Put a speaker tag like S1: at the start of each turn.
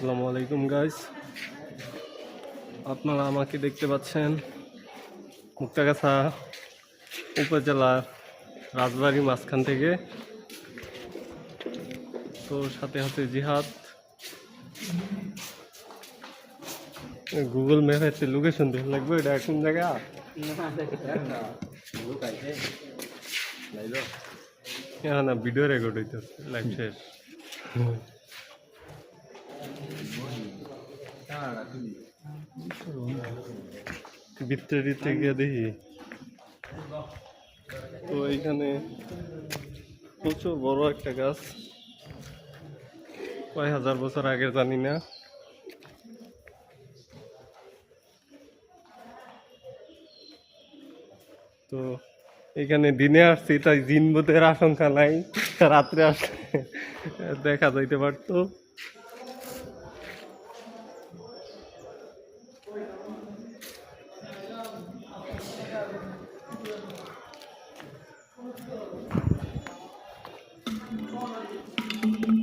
S1: আসসালামু আলাইকুম গাইস আপনারা আমাকে দেখতে পাচ্ছেন মুক্তাগাছা উপজেলা রাজবাড়ি মাঝখান থেকে তো সাথে সাথে জিহাদ গুগল ম্যাপে লোকেশন দেখে লাগবে এটা কোন জায়গা হ্যাঁ না ভিডিও রেকর্ড হইতেছে লাইভ শেষ ভিতরে ভিতরে গিয়ে দেখি। তো এইখানে প্রচুর বড় একটা গাছ। কয় হাজার বছর আগে জানি না। তো এখানে দিনে আসছি, তাই জিনবুতের আশঙ্কা নাই। রাত্রে আসলে দেখা যাইতে পারতো। Thank you.